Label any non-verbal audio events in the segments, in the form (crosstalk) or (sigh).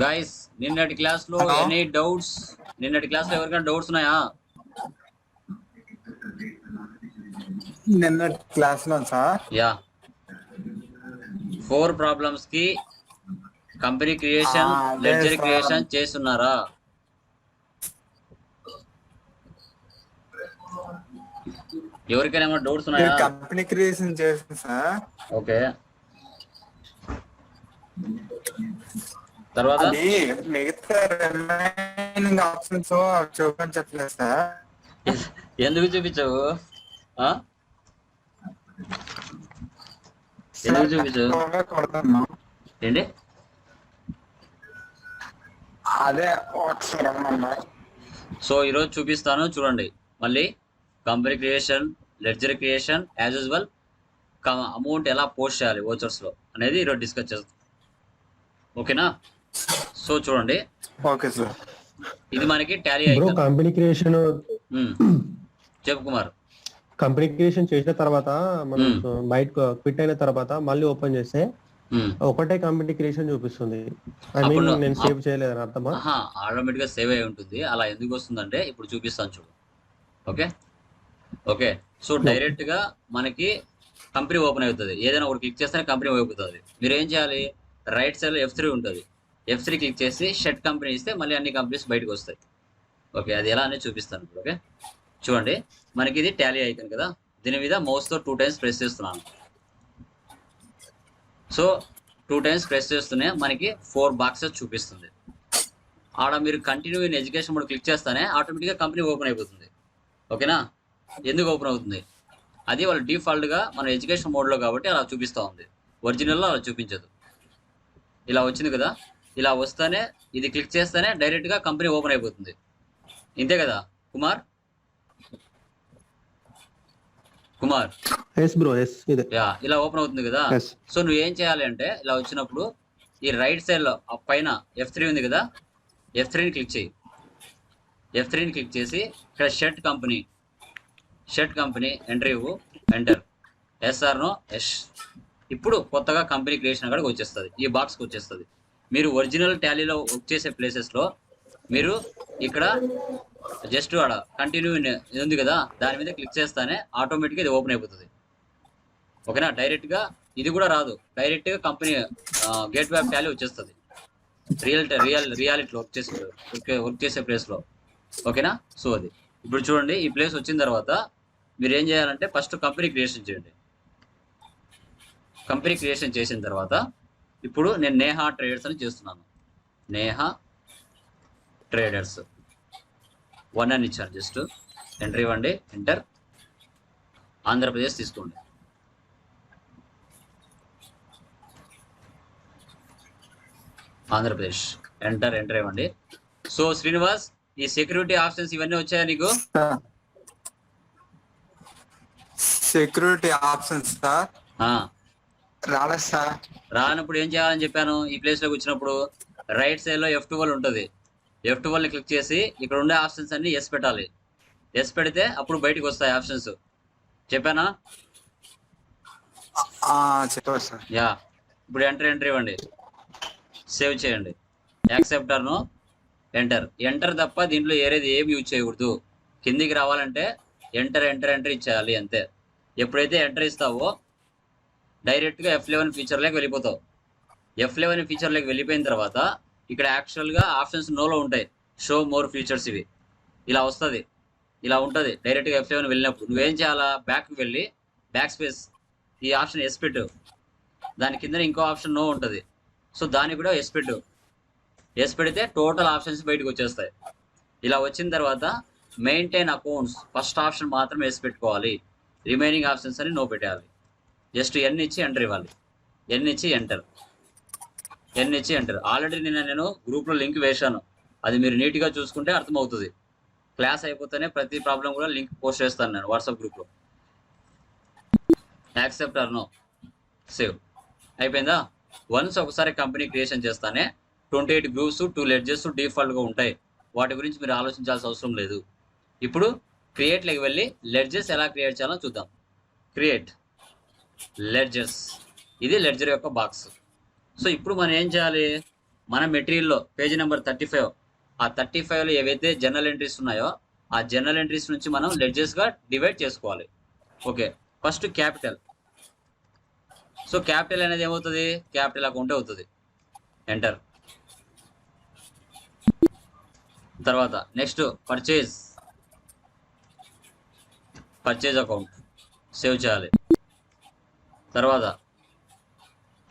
Guys నిన్నటి క్లాస్లో? Any doubts నిన్నటి క్లాస్లో ఎవరికైనా డౌట్స్ ఉన్నాయా? నిన్న క్లాస్లో సార్? యా ఫోర్ ప్రాబ్లమ్స్కి కంపెనీ క్రియేషన్ లెడ్జర్. క్రియేషన్ చేస్తున్నారా? ఎవరికైనా ఏమైనా డౌట్స్ ఉన్నాయా? Company creation sir. ఓకే తర్వాత? అది మిగతా రిమైనింగ్ ఆప్షన్స్ చూపించట్లేదు సార్. (laughs) ఎందుకు చూపించావు? ఎందుకు చూపించావు? ఏంటి? అదే. సో ఈరోజు చూపిస్తాను చూడండి. మళ్ళీ company creation ledger creation as usual amount ఎలా పోస్ట్ చేయాలి vouchers లో అనేది ఈరోజు డిస్కస్ చేస్తాం. ఓకేనా? సో చూడండి. Okay sir. ఇది మనకి టాలీ బ్రో అయితే కంపెనీ క్రియేషన్ చెప్పు కుమార్. కంపెనీ క్రియేషన్ చేసిన తర్వాత మనం. బయట క్విట్ అయిన తర్వాత మళ్ళీ ఓపెన్ చేస్తే. ఒకటే కంపెనీ క్రియేషన్ చూపిస్తుంది. ఐ మీన్ నేను సేవ్ చేయలేదు అర్థమా? ఆటోమేటిక్గా సేవ్ అయి ఉంటుంది. అలా ఎందుకు వస్తుందంటే ఇప్పుడు చూపిస్తాను చూడు. ఓకే? ఓకే. సో డైరెక్ట్గా మనకి కంపెనీ ఓపెన్ అవుతుంది. ఏదైనా ఒకటి క్లిక్ చేస్తేనే కంపెనీ అవుతుంది. మీరు ఏం చేయాలి? రైట్ సైడ్లో ఎఫ్ త్రీ ఉంటుంది. ఎఫ్ త్రీ క్లిక్ చేసి షెడ్ కంపెనీ ఇస్తే మళ్ళీ అన్ని కంపెనీస్ బయటకు వస్తాయి. ఓకే అది ఎలా అనేది చూపిస్తాను ఇప్పుడు ఓకే చూడండి మనకి ఇది టాలీ ఐకన్ కదా. దీని మీద మౌస్తో టూ టైమ్స్ ప్రెస్ చేస్తున్నాను. సో టూ టైమ్స్ ప్రెస్ చేస్తూనే మనకి ఫోర్ బాక్సెస్ చూపిస్తుంది. ఆడ మీరు continue in education mode click చేస్తానే ఆటోమేటిక్గా కంపెనీ ఓపెన్ అయిపోతుంది. ఓకేనా ఎందుకు ఓపెన్ అవుతుంది? అది వాళ్ళు డిఫాల్ట్గా మన ఎడ్యుకేషన్ మోడ్లో కాబట్టి అలా చూపిస్తూ ఉంది. ఒరిజినల్లో అలా చూపించదు. ఇలా వచ్చింది కదా? ఇలా వస్తేనే ఇది క్లిక్ చేస్తేనే డైరెక్ట్గా కంపెనీ ఓపెన్ అయిపోతుంది. ఇంతే కదా Kumar? Kumar? Yes bro yes ఇదే. యా ఇలా ఓపెన్ అవుతుంది కదా. సో నువ్వు ఏం చేయాలి అంటే ఇలా వచ్చినప్పుడు ఈ రైట్ సైడ్లో పైన ఎఫ్ త్రీ ఉంది కదా ఎఫ్ త్రీని క్లిక్ చేయి. ఎఫ్ త్రీని క్లిక్ చేసి ఇక్కడ shut company shut company entry ఇవ్వు ఎంటర్ ఎస్ఆర్ నో ఎస్ ఇప్పుడు కొత్తగా కంపెనీ క్రియేషన్ అక్కడికి వచ్చేస్తుంది ఈ బాక్స్కి వచ్చేస్తుంది. మీరు ఒరిజినల్ టాలీలో వర్క్ చేసే ప్లేసెస్లో మీరు ఇక్కడ జస్ట్ ఆడ కంటిన్యూ ఇది ఉంది కదా దాని మీద క్లిక్ చేస్తానే ఆటోమేటిక్గా ఇది ఓపెన్ అయిపోతుంది. ఓకేనా? డైరెక్ట్గా ఇది కూడా రాదు. డైరెక్ట్గా కంపెనీ గేట్ వే టాలీ వచ్చేస్తుంది. రియల్ రియల్ రియాలిటీలో వర్క్ చేసే వర్క్ చేసే ప్లేస్లో ఓకేనా? సో అది. ఇప్పుడు చూడండి ఈ ప్లేస్ వచ్చిన తర్వాత మీరు ఏం చేయాలంటే ఫస్ట్ కంపెనీ క్రియేషన్ చేయండి. కంపెనీ క్రియేషన్ చేసిన తర్వాత ఇప్పుడు నేను నేహా ట్రేడర్స్ అని చేస్తున్నాను. నేహా ట్రేడర్స్. వన్ అని ఇచ్చాను జస్ట్. ఎంట్రీ ఇవ్వండి ఎంటర్. ఆంధ్రప్రదేశ్ తీసుకోండి. ఆంధ్రప్రదేశ్. ఎంటర్ ఎంటర్ ఇవ్వండి సో శ్రీనివాస్ ఈ సెక్యూరిటీ ఆప్షన్స్ ఇవన్నీ వచ్చాయా నీకు? Security options sir. రానప్పుడు ఏం చేయాలని చెప్పాను? ఈ ప్లేస్లోకి వచ్చినప్పుడు రైట్ సైడ్లో ఎఫ్ ట్వెల్వ్ ఉంటుంది. ఎఫ్ ట్వెల్వ్ని క్లిక్ చేసి ఇక్కడ ఉండే ఆప్షన్స్ అన్ని ఎస్ పెట్టాలి. ఎస్ పెడితే అప్పుడు బయటికి వస్తాయి ఆప్షన్స్ చెప్పానా? యా. ఇప్పుడు ఎంటర్ ఎంటర్ ఇవ్వండి. సేవ్ చేయండి. యాక్సెప్టర్ను ఎంటర్ ఎంటర్ తప్ప దీంట్లో ఏరేది ఏమి యూజ్ చేయకూడదు. కిందికి రావాలంటే ఎంటర్ ఎంటర్ ఎంటర్ ఇచ్చేయాలి అంతే. ఎప్పుడైతే ఎంటర్ ఇస్తావో డైరెక్ట్గా ఎఫ్ లెవెన్ ఫీచర్లోకి వెళ్ళిపోతావు. ఎఫ్ లెవెన్ ఫీచర్లోకి వెళ్ళిపోయిన తర్వాత ఇక్కడ యాక్చువల్గా ఆప్షన్స్ నోలో ఉంటాయి. షో మోర్ ఫీచర్స్ ఇవి. ఇలా వస్తుంది. ఇలా ఉంటుంది. డైరెక్ట్గా ఎఫ్ లెవెన్ వెళ్ళినప్పుడు నువ్వేం చేయాలా? బ్యాక్కి వెళ్ళి బ్యాక్ స్పేస్ ఈ ఆప్షన్ ఎస్ పెట్టు. దాని కింద ఇంకో ఆప్షన్ నో ఉంటుంది. సో దానికి కూడా ఎస్ పెట్టు. ఎస్ పెడితే టోటల్ ఆప్షన్స్ బయటకు వచ్చేస్తాయి. ఇలా వచ్చిన తర్వాత మెయింటైన్ అకౌంట్స్ ఫస్ట్ ఆప్షన్ మాత్రమే ఎస్ పెట్టుకోవాలి. రిమైనింగ్ ఆప్షన్స్ అని నో పెట్టాలి జస్ట్ ఎన్ ఇచ్చి ఎంటర్ ఇవ్వాలి. ఎన్ ఇచ్చి ఎంటర్ ఎన్ ఇచ్చి ఎంటర్ ఆల్రెడీ నిన్న నేను గ్రూప్లో లింక్ వేశాను. అది మీరు నీట్గా చూసుకుంటే అర్థమవుతుంది. క్లాస్ అయిపోతేనే ప్రతి ప్రాబ్లం కూడా లింక్ పోస్ట్ చేస్తాను నేను వాట్సాప్ గ్రూప్లో యాక్సెప్ట్ అర్నో సేవ్ అయిపోయిందా? వన్స్ ఒకసారి కంపెనీ క్రియేషన్ చేస్తానే twenty eight groups two ledgers డిఫాల్ట్గా ఉంటాయి. వాటి గురించి మీరు ఆలోచించాల్సిన అవసరం లేదు. ఇప్పుడు క్రియేట్లోకి వెళ్ళి లెడ్జెస్ ఎలా క్రియేట్ చేయాలో చూద్దాం. క్రియేట్ లెడ్జెస్ ఇది లెడ్జర్ యొక్క బాక్స్ సో ఇప్పుడు మనం ఏం చేయాలి? మన మెటీరియల్లో పేజీ నెంబర్ థర్టీ ఫైవ్ ఆ థర్టీ ఫైవ్లో ఏవైతే జర్నల్ ఎంట్రీస్ ఉన్నాయో ఆ జర్నల్ ఎంట్రీస్ నుంచి మనం లెడ్జెస్గా డివైడ్ చేసుకోవాలి. Okay first capital so capital అనేది ఏమవుతుంది? క్యాపిటల్ అకౌంట్ అవుతుంది. ఎంటర్ తర్వాత next purchase purchase account save చేయాలి. తర్వాత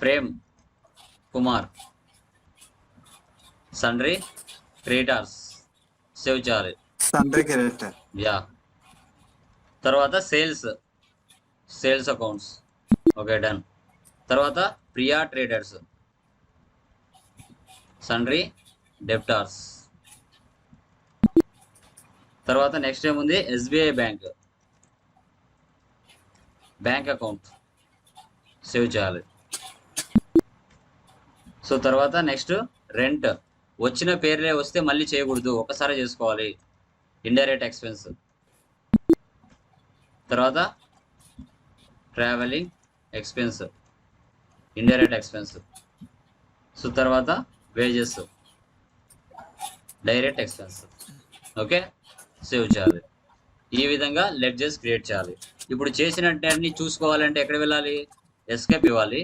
Prem Kumar sundry creditors save చేయాలి సండ్రీ క్రియేటర్. యా. తర్వాత sales sales accounts. Okay done. తర్వాత ప్రియా ట్రేడర్స్. Sundry debtors. తర్వాత నెక్స్ట్ ఏముంది? SBI bank. Bank account. Save చేయాలి. సో తర్వాత నెక్స్ట్ రెంట్. వచ్చిన పేర్లే వస్తే మళ్ళీ చేయకూడదు. ఒకసారి చేసుకోవాలి. Indirect expense. తర్వాత travelling expense. Indirect expense. So తర్వాత wages. Direct expense. Okay? Save చేయాలి. ఈ విధంగా లెడ్జెస్ క్రియేట్ చేయాలి. ఇప్పుడు చేసినట్టు అన్ని చూసుకోవాలంటే ఎక్కడ వెళ్ళాలి? ఎస్కేప్ ఇవ్వాలి.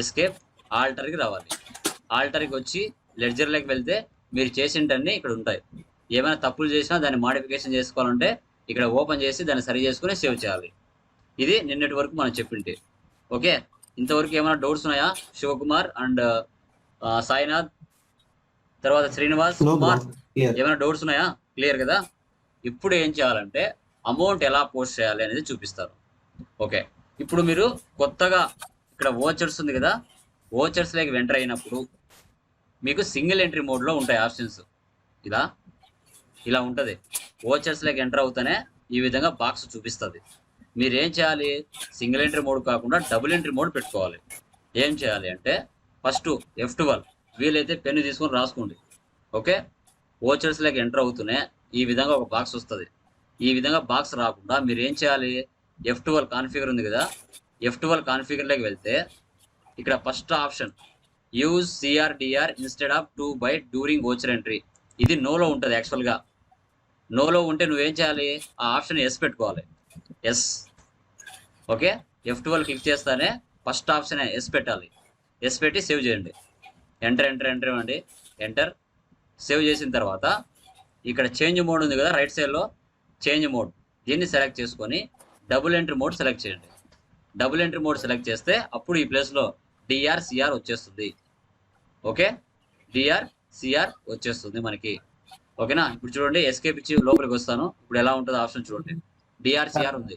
ఎస్కేప్ ఆల్టర్కి రావాలి. ఆల్టర్కి వచ్చి లెడ్జర్లోకి వెళ్తే మీరు చేసినవన్నీ ఇక్కడ ఉంటాయి. ఏమైనా తప్పులు చేసినా దాన్ని మాడిఫికేషన్ చేసుకోవాలంటే ఇక్కడ ఓపెన్ చేసి దాన్ని సరి చేసుకుని సేవ్ చేయాలి. ఇది నిన్నటి వరకు మనం చెప్పింటి ఓకే? ఇంతవరకు ఏమైనా డౌట్స్ ఉన్నాయా? శివకుమార్ అండ్ సాయినాథ్ తర్వాత శ్రీనివాస్. కుమార్. ఏమైనా డౌట్స్ ఉన్నాయా? క్లియర్ కదా? ఇప్పుడు ఏం చేయాలంటే అమౌంట్ ఎలా పోస్ట్ చేయాలి అనేది చూపిస్తారు. ఓకే? ఇప్పుడు మీరు కొత్తగా ఇక్కడ ఓచర్స్ ఉంది కదా ఓచర్స్ లేక ఎంటర్ అయినప్పుడు మీకు సింగిల్ ఎంట్రీ మోడ్లో ఉంటాయి ఆప్షన్స్ ఇలా ఇలా ఉంటుంది. ఓచర్స్ లేక ఎంటర్ అవుతానే ఈ విధంగా బాక్స్ చూపిస్తుంది. మీరు ఏం చేయాలి? సింగిల్ ఎంట్రీ మోడ్ కాకుండా డబుల్ ఎంట్రీ మోడ్ పెట్టుకోవాలి. ఏం చేయాలి అంటే ఫస్ట్ ఎఫ్ ట్వెల్వ్ వీలైతే పెన్ను తీసుకొని రాసుకోండి. ఓకే? ఓచర్స్ లేక ఎంటర్ అవుతూనే ఈ విధంగా ఒక బాక్స్ వస్తుంది. ఈ విధంగా బాక్స్ రాకుండా మీరు ఏం చేయాలి? ఎఫ్ ట్వెల్వ్ కాన్ఫిగర్ ఉంది కదా ఎఫ్ ట్వెల్వ్ కాన్ఫిగర్లోకి వెళ్తే ఇక్కడ first option use CR DR instead of to by during voucher entry ఇది నోలో ఉంటుంది యాక్చువల్గా నోలో ఉంటే నువ్వేం చేయాలి? ఆ ఆప్షన్ ఎస్ పెట్టుకోవాలి. Yes okay F twelve click చేస్తానే ఫస్ట్ ఆప్షన్ ఎస్ పెట్టాలి. ఎస్ పెట్టి సేవ్ చేయండి. ఎంటర్ ఎంటర్ ఎంటర్ ఇవ్వండి. ఎంటర్ సేవ్ చేసిన తర్వాత ఇక్కడ చేంజ్ మోడ్ ఉంది కదా రైట్ సైడ్లో చేంజ్ మోడ్ దీన్ని సెలెక్ట్ చేసుకొని డబుల్ ఎంట్రీ మోడ్ సెలెక్ట్ చేయండి. డబుల్ ఎంట్రీ మోడ్ సెలెక్ట్ చేస్తే అప్పుడు ఈ ప్లేస్లో డిఆర్ సిఆర్ వచ్చేస్తుంది. ఓకే? డిఆర్ సిఆర్ వచ్చేస్తుంది మనకి. ఓకేనా? ఇప్పుడు చూడండి ఎస్కేప్ ఇచ్చి లోపలికి వస్తాను. ఇప్పుడు ఎలా ఉంటుంది ఆప్షన్ చూడండి. డిఆర్ సిఆర్ ఉంది.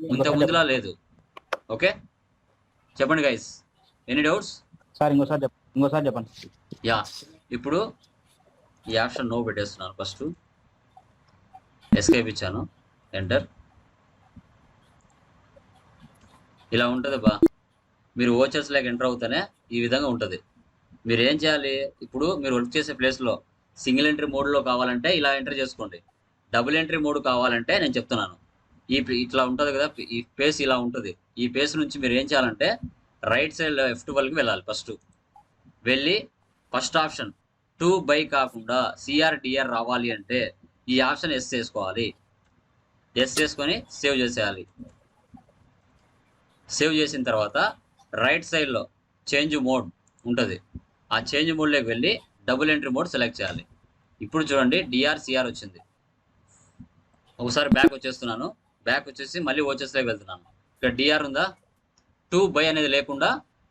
ఇంత ముందులా లేదు. ఓకే? చెప్పండి గైస్ ఎనీ డౌట్స్ సార్ ఇంకోసారి చెప్ప ఇంకోసారి చెప్పండి. యా. ఇప్పుడు ఈ ఆప్షన్ నో పెట్టేస్తున్నాను ఫస్ట్ ఎస్కేప్ ఇచ్చాను. ఎంటర్ ఇలా ఉంటుంది బా. మీరు ఓచర్స్ లేక ఎంటర్ అవుతానే ఈ విధంగా ఉంటుంది. మీరు ఏం చేయాలి? ఇప్పుడు మీరు వర్క్ చేసే ప్లేస్లో సింగిల్ ఎంట్రీ మోడ్లో కావాలంటే ఇలా ఎంటర్ చేసుకోండి. డబుల్ ఎంట్రీ మోడ్ కావాలంటే నేను చెప్తున్నాను. ఈ ఇట్లా ఉంటుంది కదా ఈ పేస్ ఇలా ఉంటుంది. ఈ పేస్ నుంచి మీరు ఏం చేయాలంటే రైట్ సైడ్ ఎఫ్కి వెళ్ళాలి ఫస్ట్ వెళ్ళి ఫస్ట్ ఆప్షన్ టూ బై కాకుండా సిఆర్డిఆర్ రావాలి అంటే ఈ ఆప్షన్ ఎస్ చేసుకోవాలి. ఎస్ చేసుకొని సేవ్ చేసేయాలి. సేవ్ చేసిన తర్వాత రైట్ సైడ్లో చేంజ్ మోడ్ ఉంటుంది. ఆ చేంజ్ మోడ్లోకి వెళ్ళి డబుల్ ఎంట్రీ మోడ్ సెలెక్ట్ చేయాలి. ఇప్పుడు చూడండి డిఆర్సిఆర్ వచ్చింది. ఒకసారి బ్యాక్ వచ్చేస్తున్నాను. బ్యాక్ వచ్చేసి మళ్ళీ ఓచెస్లోకి వెళ్తున్నాను. ఇక్కడ డిఆర్ ఉందా? టూ బై అనేది లేకుండా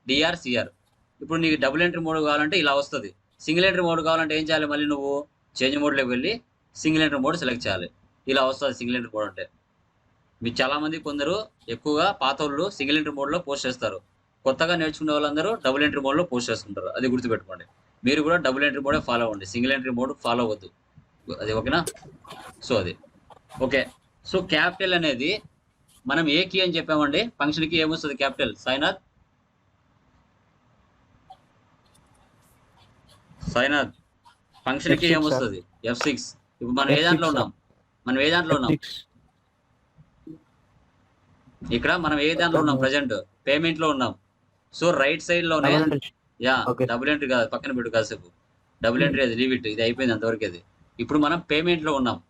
డిఆర్సిఆర్ ఇప్పుడు నీకు డబుల్ ఎంట్రీ మోడ్ కావాలంటే ఇలా వస్తుంది. సింగిల్ ఎంట్రీ మోడ్ కావాలంటే ఏం చేయాలి మళ్ళీ నువ్వు? చేంజ్ మోడ్లోకి వెళ్ళి సింగిల్ ఎంట్రీ మోడ్ సెలెక్ట్ చేయాలి. ఇలా వస్తుంది సింగిల్ ఎంట్రీ మోడ్ అంటే. మీకు చాలా మంది కొందరు ఎక్కువగా పాత వాళ్ళు సింగిల్ ఎంట్రీ మోడ్లో పోస్ట్ చేస్తారు. కొత్తగా నేర్చుకునే వాళ్ళందరూ డబుల్ ఎంట్రీ మోడ్లో పోస్ట్ చేసుకుంటారు అది గుర్తుపెట్టుకోండి. మీరు కూడా డబుల్ ఎంట్రీ మోడే ఫాలో అవ్వండి. సింగిల్ ఎంట్రీ మోడ్ ఫాలో అవ్వద్దు. అది ఓకేనా? సో అది. ఓకే. సో క్యాపిటల్ అనేది మనం ఏ కీ అని చెప్పామండి? ఫంక్షన్కి ఏమొస్తుంది? క్యాపిటల్ సాయినాథ్ సాయినాథ్ ఫంక్షన్కి F6, ఏమొస్తుంది? ఎఫ్ సిక్స్ ఇప్పుడు మనం ఏ F6, దాంట్లో. ఉన్నాం? మనం ఏ దాంట్లో ఉన్నాం. ఇక్కడ మనం ఏ దాంట్లో ఉన్నాం? ప్రజెంట్ పేమెంట్లో ఉన్నాం. సో రైట్ సైడ్లోనే. యా. డబుల్ ఎంట్రీ కాదు పక్కన పెట్టు కాసేపు. డబుల్ ఎంట్రీ అది లీవ్ ఇట్ ఇది అయిపోయింది అంతవరకు అది. ఇప్పుడు మనం పేమెంట్లో ఉన్నాం.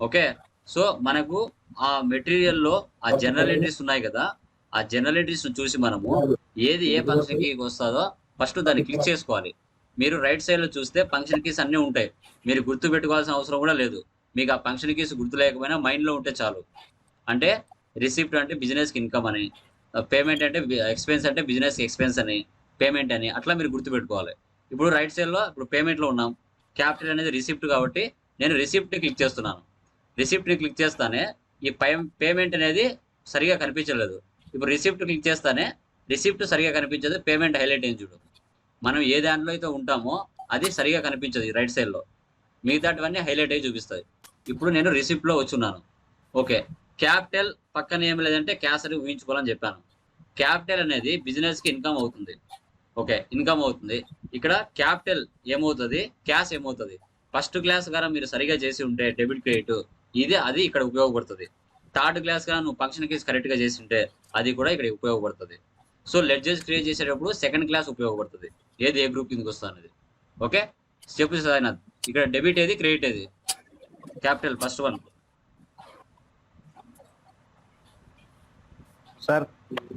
ఓకే సో మనకు ఆ మెటీరియల్లో ఆ జనరల్ ఎంట్రీస్ ఉన్నాయి కదా. ఆ జనరల్ ఎంట్రీస్ చూసి మనము ఏది ఏ ఫంక్షన్కి వస్తుందో ఫస్ట్ దాన్ని క్లిక్ చేసుకోవాలి. మీరు రైట్ సైడ్లో చూస్తే ఫంక్షన్ కీస్ అన్నీ ఉంటాయి. మీరు గుర్తు పెట్టుకోవాల్సిన అవసరం కూడా లేదు. మీకు ఆ ఫంక్షన్ కీస్ గుర్తు లేకపోయినా మైండ్లో ఉంటే చాలు. అంటే రిసిప్ట్ అంటే బిజినెస్కి ఇన్కమ్ అని పేమెంట్ అంటే ఎక్స్పెన్స్ అంటే బిజినెస్ ఎక్స్పెన్స్ అని పేమెంట్ అని అట్లా మీరు గుర్తు పెట్టుకోవాలి ఇప్పుడు రైట్ సైడ్లో ఇప్పుడు పేమెంట్లో ఉన్నాం. క్యాపిటల్ అనేది రిసిప్ట్ కాబట్టి నేను రిసిప్ట్ క్లిక్ చేస్తున్నాను. రిసిప్ట్ని క్లిక్ చేస్తానే ఈ పై పేమెంట్ అనేది సరిగా కనిపించలేదు. ఇప్పుడు రిసిప్ట్ క్లిక్ చేస్తానే రిసిప్ట్ సరిగా కనిపించదు పేమెంట్ హైలైట్ అయింది చూడు. మనం ఏ దాంట్లో అయితే ఉంటామో అది సరిగా కనిపించదు రైట్ సైడ్లో మిగతాటివన్నీ హైలైట్ అయ్యి చూపిస్తాయి. ఇప్పుడు నేను రిసిప్ట్లో వచ్చున్నాను. ఓకే. క్యాపిటల్ పక్కన ఏం లేదంటే క్యాసరి ఊహించుకోవాలని చెప్పాను. క్యాపిటల్ అనేది బిజినెస్కి ఇన్కమ్ అవుతుంది. ఓకే ఇన్కమ్ అవుతుంది. ఇక్కడ క్యాపిటల్ ఏమవుతుంది? క్యాష్ ఏమవుతుంది? ఫస్ట్ క్లాస్ గారా మీరు సరిగా చేసి ఉంటే డెబిట్ క్రెడిట్ ఇది అది ఇక్కడ ఉపయోగపడుతుంది. థర్డ్ క్లాస్గా నువ్వు ఫంక్షన్ కేసు కరెక్ట్గా చేసి ఉంటే అది కూడా ఇక్కడ ఉపయోగపడుతుంది. సో లెడ్జెస్ క్రియేట్ చేసేటప్పుడు సెకండ్ క్లాస్ ఉపయోగపడుతుంది. ఏది ఏ గ్రూప్ కిందకి వస్తుంది ఓకే? చెప్పు సార్ ఇక్కడ డెబిట్ ఏది క్రెడిట్ ఏది? Capital first one sir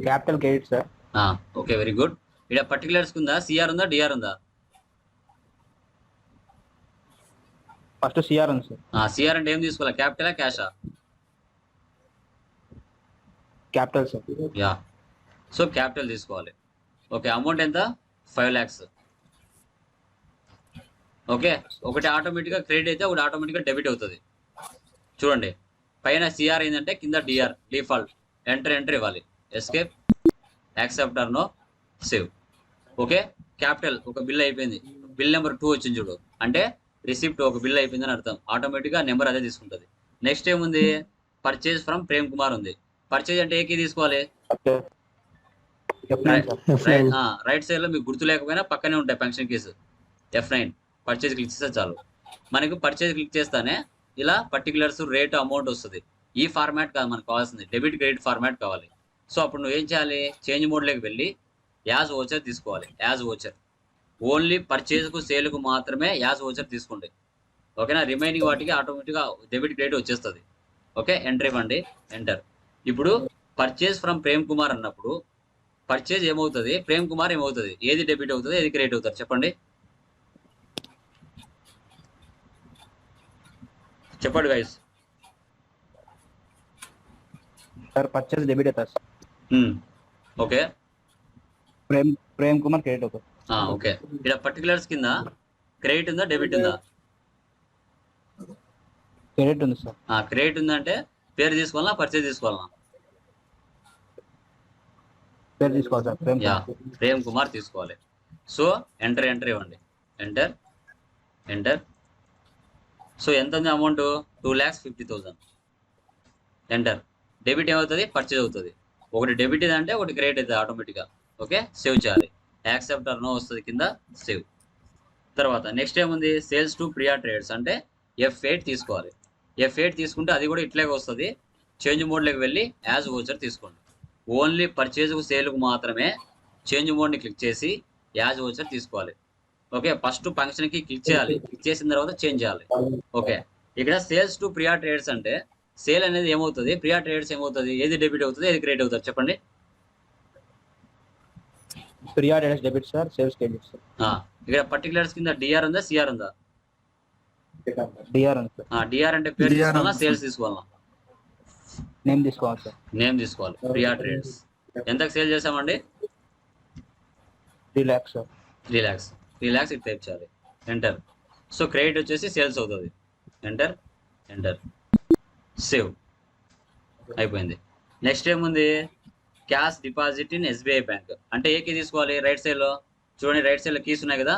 capital credit sir. Okay very good. ఇక్కడ పర్టికులర్స్ ఉందా సిఆర్ ఉందా డిఆర్ ఉందా? ఫస్ట్ సిఆర్ ఉంది సార్. సిఆర్ అంటే ఏం తీసుకోవాలి? క్యాపిటలా క్యాషా? Capital sir. Yeah. So capital తీసుకోవాలి. ఓకే అమౌంట్ ఎంత? ఫైవ్ ల్యాక్స్. ఓకే ఒకటి ఆటోమేటిక్గా క్రెడిట్ అయితే ఒకటి ఆటోమేటిక్గా డెబిట్ అవుతుంది. చూడండి. పైన సిఆర్ ఏంటంటే కింద డిఆర్ డిఫాల్ట్. ఎంటర్ ఎంటర్ ఇవ్వాలి. Escape accept or no save okay capital ఒక బిల్ అయిపోయింది. బిల్ నెంబర్ టూ వచ్చింది చూడు. అంటే రిసిప్ట్ ఒక బిల్ అయిపోయిందని అర్థం. ఆటోమేటిక్గా నెంబర్ అదే తీసుకుంటుంది. నెక్స్ట్ ఏముంది? పర్చేజ్ ఫ్రమ్ ప్రేమ్ కుమార్ ఉంది. పర్చేజ్ అంటే తీసుకోవాలి? సార్ ఎఫ్ నైన్ రైట్ సైడ్లో మీకు గుర్తు లేకపోయినా పక్కనే ఉంటాయి function keys F nine purchase click చేస్తే చాలు. మనకు పర్చేజ్ క్లిక్ చేస్తానే ఇలా పర్టికులర్స్ రేట్ అమౌంట్ వస్తుంది. ఈ ఫార్మాట్ కాదు మనకు కావాల్సింది డెబిట్ క్రెడిట్ ఫార్మాట్ కావాలి. సో అప్పుడు నువ్వు ఏం చేయాలి చేంజ్ మోడ్లోకి వెళ్ళి యాజ్ ఓచర్ తీసుకోవాలి. యాజ్ ఓచర్ ఓన్లీ పర్చేజ్కు సేల్కు మాత్రమే యాజ్ ఓచర్ తీసుకోండి. ఓకేనా? రిమైనింగ్ వాటికి ఆటోమేటిక్గా డెబిట్ క్రెడిట్ వచ్చేస్తుంది. ఓకే? ఎంటర్ ఇవ్వండి. ఎంటర్ ఇప్పుడు పర్చేజ్ ఫ్రమ్ ప్రేమ్ కుమార్ అన్నప్పుడు పర్చేజ్ ఏమవుతుంది? ప్రేమ్ కుమార్ ఏమవుతుంది? ఏది డెబిట్ అవుతుంది? ఏది క్రెడిట్ అవుతారు చెప్పండి. చెప్పండి గైస్ సార్ పర్చేస్ డెబిట్ అవుతుంది sir. Okay. Prem Prem Kumar credit అవుతుంది ఓకే. ఇక్కడ పర్టికులర్స్ కింద క్రెడిట్ ఉందా డెబిట్ ఉందా? క్రెడిట్ ఉంది సార్. క్రెడిట్ ఉందంటే పేరు తీసుకోవాలా పర్చేజ్ తీసుకోవాలా? పేరు తీసుకోవాలి సార్ ప్రేమ్ యా కుమార్. ప్రేమ్ కుమార్ తీసుకోవాలి. సో ఎంటర్ ఎంటర్ ఇవ్వండి. ఎంటర్ ఎంటర్ సో ఎంత ఉంది amount? Two lakhs fifty thousand enter debit ఏమవుతుంది? పర్చేజ్ అవుతుంది. ఒకటి డెబిట్ అంటే ఒకటి క్రెడిట్ అవుతుంది ఆటోమేటిక్గా ఓకే? సేవ్ చేయాలి. యాక్సెప్ట్ అర్నో వస్తుంది కింద సేవ్. తర్వాత నెక్స్ట్ ఏముంది? సేల్స్ టు ప్రియా ట్రేడ్స్ అంటే ఎఫ్ ఎయిట్ తీసుకోవాలి. ఎఫ్ ఎయిట్ తీసుకుంటే అది కూడా ఇట్లాగే వస్తుంది. చేంజ్ మోడ్లోకి వెళ్ళి యాజ్ ఓచర్ తీసుకోండి. ఓన్లీ పర్చేజ్కు సేల్కు మాత్రమే చేంజ్ మోడ్ని క్లిక్ చేసి యాజ్ ఓచర్ తీసుకోవాలి. ఓకే? ఫస్ట్ ఫంక్షన్కి క్లిక్ చేయాలి. క్లిక్ చేసిన తర్వాత చేంజ్ చేయాలి. ఓకే? ఇక్కడ సేల్స్ టు ప్రియా ట్రేడ్స్ అంటే సేల్ అనేది ఏమవుతుంది? ప్రియా ట్రేడ్స్ ఏమవుతుంది? ఏది డెబిట్ అవుతుంది? ఏది క్రెడిట్ అవుతుంది? చెప్పండి. Priya డెడెస్ debit sir sales credit sir. ఆ, ఇక్కడ పర్టికులర్స్ కింద డిఆర్ ఉందా? సిఆర్ ఉందా? డిఆర్ డిఆర్ అంటే పేరు తీసుకోవాలా. సేల్స్ తీసుకోవాలా? నేమ్ తీసుకోవాలి సార్. నేమ్ తీసుకోవాలి. ప్రియా ట్రేడ్స్ ఎంతకు సేల్ చేసామండి three lakhs sir. Three lakhs three lakhs ఇటు టైప్ చేయాలి. ఎంటర్ సో క్రెడిట్ వచ్చేసి సేల్స్ అవుతుంది. Enter enter save. అయిపోయింది. నెక్స్ట్ ఏముంది? Cash deposit in SBI bank. అంటే ఏకే తీసుకోవాలి? రైట్ సైడ్లో చూడండి రైట్ సైడ్లో కీస్ ఉన్నాయి కదా.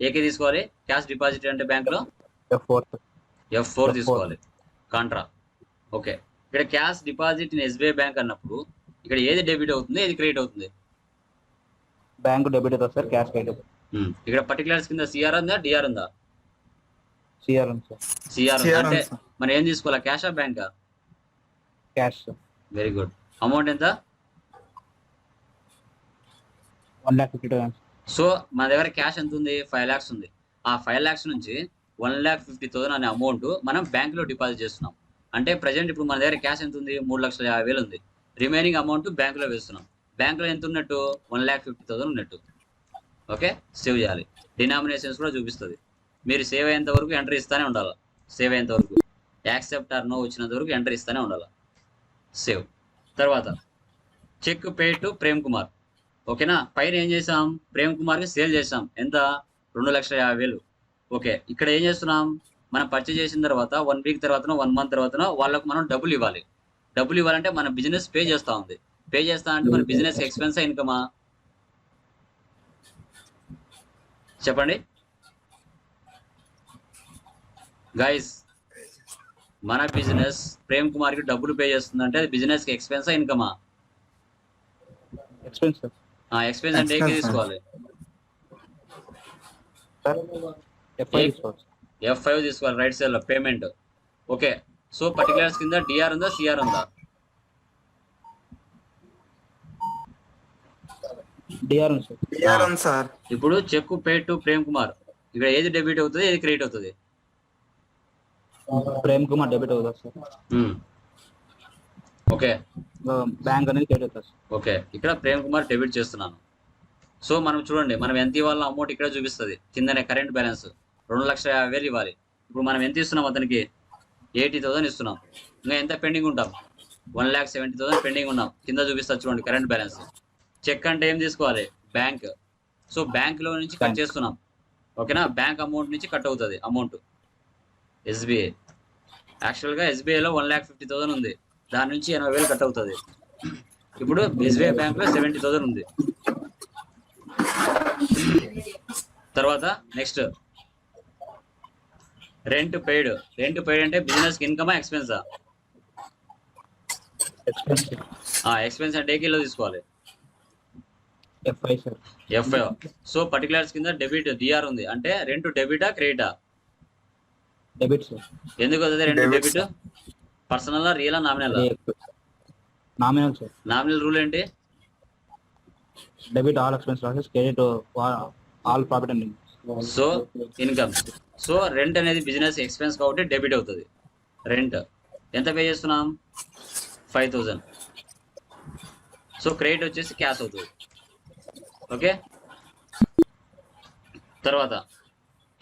ఏకే తీసుకోవాలి? క్యాష్ డిపాజిట్ అంటే F fourth F four F4. తీసుకోవాలి. కాంట్రా. ఓకే. ఇక్కడ cash deposit in SBI bank అన్నప్పుడు ఇక్కడ ఏది డెబిట్ అవుతుంది? ఏది క్రెడిట్ అవుతుంది? బ్యాంక్ డెబిట్ అవుతుంది సార్ క్యాష్ క్రెడిట్. ఇక్కడ పర్టికులర్స్ కింద సిఆర్ ఉందా? డిఆర్ ఉందా? సిఆర్ ఉంది సార్. సిఆర్ CR అంటే. మరి ఏం తీసుకోవాలా? క్యాషా బ్యాంకా క్యాష్ వెరీ గుడ్ అమౌంట్ ఎంత? One lakh fifty thousand so మన దగ్గర క్యాష్ ఎంత ఉంది? ఫైవ్ ల్యాక్స్ ఉంది. ఆ ఫైవ్ ల్యాక్స్ నుంచి వన్ ల్యాక్ ఫిఫ్టీ థౌసండ్ అనే అమౌంట్ మనం బ్యాంకులో డిపాజిట్ చేస్తున్నాం. అంటే ప్రజెంట్ ఇప్పుడు మన దగ్గర క్యాష్ ఎంత ఉంది? మూడు లక్షల యాభై వేలు ఉంది. రిమైనింగ్ అమౌంట్ బ్యాంకులో వేస్తున్నాం. బ్యాంకులో ఎంత ఉన్నట్టు? వన్ ల్యాక్ ఫిఫ్టీ థౌసండ్ ఉన్నట్టు. ఓకే సేవ్ చేయాలి. డినామినేషన్స్ కూడా చూపిస్తుంది. మీరు సేవ్ అయ్యేంత వరకు ఎంటర్ ఇస్తానే ఉండాలి. సేవ్ అయ్యేంత వరకు. యాక్సెప్ట్ ఆర్ నో వచ్చినంత వరకు ఎంటర్ ఇస్తానే ఉండాలి. సేవ్ తర్వాత cheque pay to Prem Kumar ఓకేనా? పైన ఏం చేసాం ప్రేమ్ కుమార్కి సేల్ చేసాం ఎంత? రెండు లక్షల యాభై వేలు. ఓకే ఇక్కడ ఏం చేస్తున్నాం? మనం పర్చేజ్ చేసిన తర్వాత వన్ వీక్ తర్వాత వన్ మంత్ తర్వాత వాళ్ళకు మనం డబ్బులు ఇవ్వాలి. డబ్బులు ఇవ్వాలంటే మన బిజినెస్ పే చేస్తా ఉంది. పే చేస్తా అంటే మన బిజినెస్ ఎక్స్పెన్స్ ఇన్కమా చెప్పండి. గైస్ మన బిజినెస్ ప్రేమ్ కుమార్కి డబ్బులు పే చేస్తుందంటే అది బిజినెస్కి ఎక్స్పెన్స్ ఇన్కమా? ఎక్స్పెన్స్ అంటే ఏకి. తీసుకోవాలి? ఎఫ్ ఫైవ్ తీసుకోవాలి. రైట్ సైడ్లో పేమెంట్. ఓకే. సో పర్టికులర్స్ కింద డిఆర్ ఉందా సిఆర్ ఉందా? ఇప్పుడు cheque pay to Prem Kumar. ఇక్కడ ఏది డెబిట్ అవుతుంది ఏది క్రెడిట్ అవుతుంది? ప్రేమ్ కుమార్ డెబిట్ అవుతుంది సార్. ఓకే. బ్యాంక్ అనేది క్రెడిట్ అవుతుంది సార్. ఓకే. ఇక్కడ ప్రేమ్ కుమార్ డెబిట్ చేస్తున్నాను. సో మనం చూడండి మనం ఎంత ఇవ్వాలో అమౌంట్ ఇక్కడ చూపిస్తుంది. కిందనే కరెంట్ బ్యాలెన్స్ రెండు లక్షల యాభై వేలు ఇవ్వాలి. ఇప్పుడు మనం ఎంత ఇస్తున్నాం అతనికి? ఎయిటీ థౌసండ్ ఇస్తున్నాం. ఇంకా ఎంత పెండింగ్ ఉంటాం? One lakh seventy thousand pending ఉన్నాం. కింద చూపిస్తా చూడండి కరెంట్ బ్యాలెన్స్. చెక్ అంటే ఏం తీసుకోవాలి? బ్యాంక్. సో బ్యాంక్లో నుంచి కట్. చేస్తున్నాం. ఓకేనా? బ్యాంక్ అమౌంట్ నుంచి కట్ అవుతుంది అమౌంట్. ఎస్బీఐ. యాక్చువల్గా ఎస్బీఐలో వన్ ల్యాక్ ఫిఫ్టీ థౌసండ్ ఉంది. దాని నుంచి ఎనభై వేలు కట్ అవుతుంది. ఇప్పుడు ఎస్బీఐ బ్యాంక్లో సెవెంటీ థౌసండ్ ఉంది. తర్వాత next rent paid rent paid అంటే బిజినెస్ ఇన్కమా ఎక్స్పెన్సా ఎక్స్పెన్స్ ఎక్స్పెన్స్ అంటే కిలో తీసుకోవాలి? ఎఫ్ఐ సో పర్టికులర్స్ కింద డెబిట్ డిఆర్ ఉంది. అంటే రెంట్ డెబిటా క్రెడిటా డెబిట్ సార్ ఎందుకు వస్తుంది రెండు debit personal real nominal nominal sir nominal rule ఏంటి? Debit all expense losses credit all profit and so income so rent అనేది బిజినెస్ ఎక్స్పెన్స్ కాబట్టి డెబిట్ అవుతుంది. రెంట్ ఎంత పే చేస్తున్నాం? ఫైవ్ థౌజండ్ సో క్రెడిట్ వచ్చేసి క్యాష్ అవుతుంది. ఓకే తర్వాత.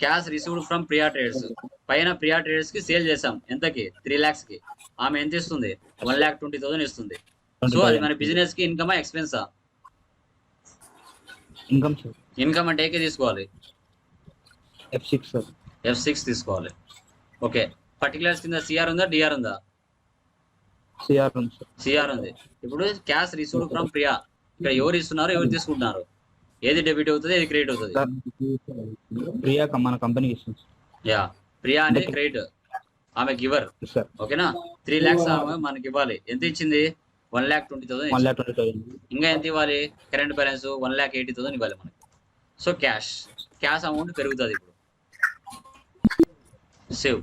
Cash received from Priya traders. పైన ప్రియా ట్రేడర్స్కి సేల్ చేసాం ఎంతకి? త్రీ లాక్స్కి ఆమె ఎంత ఇస్తుంది? వన్ ల్యాక్ ట్వంటీ థౌసండ్ ఇస్తుంది. సో అది మన బిజినెస్కి ఇన్కమా ఎక్స్పెన్సా? ఇన్కమ్ ఇన్కమ్ అంటే ఏకే తీసుకోవాలి? ఎఫ్ సిక్స్ ఎఫ్ సిక్స్ తీసుకోవాలి. ఓకే. పర్టికులర్స్ కింద సిఆర్ ఉందా డిఆర్ ఉందా? సిఆర్ ఉంది సిఆర్ ఉంది. ఇప్పుడు క్యాష్ రిసీవ్డ్ ఫ్రమ్ ప్రియా. ఇక్కడ ఎవరు ఇస్తున్నారు ఎవరు తీసుకుంటున్నారు? ఏది డెబిట్ అవుతుంది ఏది క్రెడిట్ అవుతుంది? ప్రియా మన కంపెనీకి ఇస్తుంది. యా. ప్రియా అనేది క్రెడిట్. ఆమె గివర్. ఓకేనా? త్రీ లాక్స్ ఆమె మనకి ఇవ్వాలి. ఎంత ఇచ్చింది? వన్ ల్యాక్ ట్వంటీ థౌసండ్ ఇంకా ఎంత ఇవ్వాలి? Current balance one lakh eighty thousand ఇవ్వాలి మనకి. So cash. క్యాష్ అమౌంట్ పెరుగుతుంది ఇప్పుడు. సేవ్.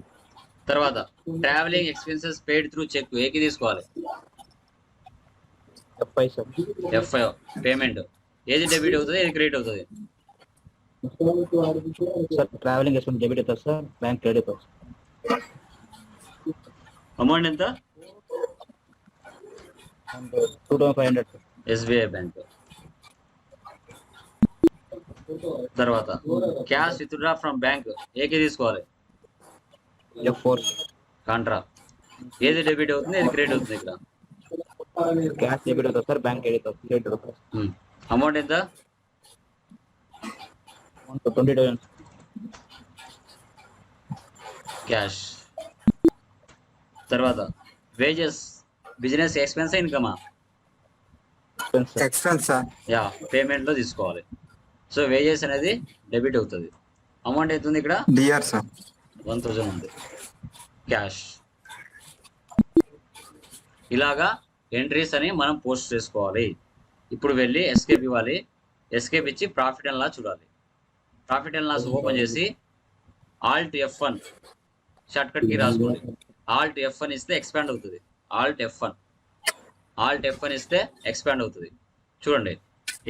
తర్వాత travelling expenses paid through cheque. ఏకి తీసుకోవాలి? ఎఫ్ఐ పేమెంట్ ఏది డెబిట్ అవుతుంది ఏది క్రెడిట్ అవుతుంది? సార్ ట్రావెలింగ్ ఎక్స్పెన్స్ డెబిట్ అవుతుంది సార్? బ్యాంక్ క్రెడిట్ అవుతుంది అమౌంట్ ఎంత? Two thousand five hundred SBI bank తర్వాత క్యాష్ విత్డ్రా ఫ్రమ్ బ్యాంక్ ఏకి తీసుకోవాలి? ఎఫ్ ఫోర్ కాంట్రా ఏది డెబిట్ అవుతుంది ఏది క్రెడిట్ అవుతుంది ఇక్కడ? క్యాష్ డెబిట్ అవుతుంది సార్? బ్యాంక్ క్రెడిట్ అవుతుంది క్రెడిట్ అవుతుంది అమౌంట్ ఎంత? Twenty thousand. క్యాష్ తర్వాత వేజెస్ బిజినెస్ ఎక్స్పెన్స్ ఇన్కమా ఎక్స్పెన్స్ యా పేమెంట్లో తీసుకోవాలి. సో వేజెస్ అనేది డెబిట్ అవుతుంది. అమౌంట్ ఎంత ఉంది ఇక్కడ? DR sir. వన్ థౌజండ్ ఉంది. క్యాష్ ఇలాగా ఎంట్రీస్ అని మనం పోస్ట్ చేసుకోవాలి. ఇప్పుడు వెళ్ళి ఎస్కేప్ ఇవ్వాలి. ఎస్కేప్ ఇచ్చి ప్రాఫిట్ అండ్ లాస్ చూడాలి. ప్రాఫిట్ అండ్ లాస్ ఓపెన్ చేసి ఆల్ట్ ఎఫ్ వన్ షార్ట్ కట్కి రాసుకోండి. ఆల్ట్ ఎఫ్ వన్ ఇస్తే ఎక్స్పాండ్ అవుతుంది. Alt F one alt F one ఇస్తే ఎక్స్పాండ్ అవుతుంది. చూడండి.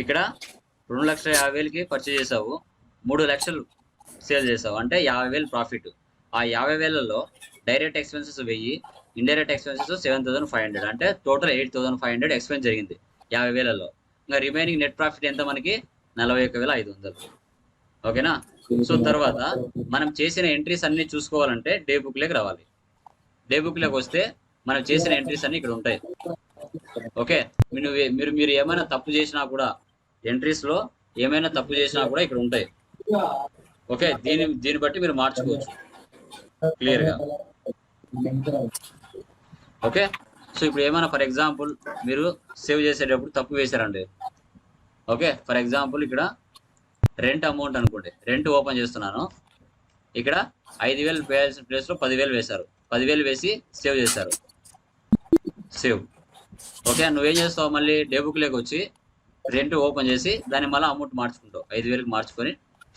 ఇక్కడ రెండు లక్షల యాభై వేలకి పర్చేజ్ చేసావు. మూడు లక్షలు సేల్ చేసావు. అంటే యాభై వేలు ప్రాఫిట్ ఆ యాభై వేలలో డైరెక్ట్ ఎక్స్పెన్సెస్ వెయ్యి indirect expenses seven thousand five hundred అంటే total eight thousand five hundred expense జరిగింది. యాభై వేలలో. ఇంకా రిమైనింగ్ నెట్ ప్రాఫిట్ ఎంత మనకి? నలభై ఒక్క వేల ఐదు వందలు. ఓకేనా? సో తర్వాత మనం చేసిన ఎంట్రీస్ అన్ని చూసుకోవాలంటే డే బుక్ లేకి రావాలి. డే బుక్ లేకి వస్తే మనం చేసిన ఎంట్రీస్ అన్ని ఇక్కడ ఉంటాయి. ఓకే? మీరు మీరు మీరు ఏమైనా తప్పు చేసినా కూడా ఎంట్రీస్లో ఏమైనా తప్పు చేసినా కూడా ఇక్కడ ఉంటాయి. ఓకే? దీని దీన్ని బట్టి మీరు మార్చుకోవచ్చు. క్లియర్గా? ఓకే? సో ఇప్పుడు ఏమైనా ఫర్ ఎగ్జాంపుల్ మీరు సేవ్ చేసేటప్పుడు తప్పు వేశారండి. ఓకే ఫర్ ఎగ్జాంపుల్ ఇక్కడ రెంట్ అమౌంట్ అనుకోండి. రెంట్ ఓపెన్ చేస్తున్నాను. ఇక్కడ ఐదు వేలు వేయాల్సిన ప్లేస్లో పదివేలు వేశారు. పదివేలు వేసి సేవ్ చేశారు. సేవ్ ఓకే నువ్వేం చేస్తావు? మళ్ళీ డే బుక్ వచ్చి రెంట్ ఓపెన్ చేసి దాన్ని మళ్ళీ అమౌంట్ మార్చుకుంటావు. ఐదు వేలకు మార్చుకొని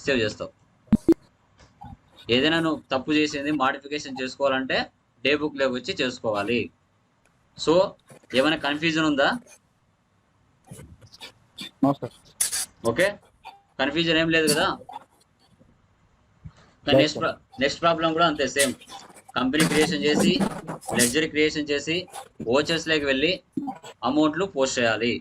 సేవ్ చేస్తావు. ఏదైనా నువ్వు తప్పు చేసింది మాడిఫికేషన్ చేసుకోవాలంటే డే బుక్ వచ్చి చేసుకోవాలి. సో ఏమైనా కన్ఫ్యూజన్ ఉందా? ఓకే? కన్ఫ్యూజన్ ఏం లేదు కదా? నెక్స్ట్ నెక్స్ట్ ప్రాబ్లం కూడా అంతే సేమ్ కంపెనీ క్రియేషన్ చేసి లెడ్జర్ క్రియేషన్ చేసి ఓచర్స్లోకి వెళ్ళి అమౌంట్లు పోస్ట్ చేయాలి.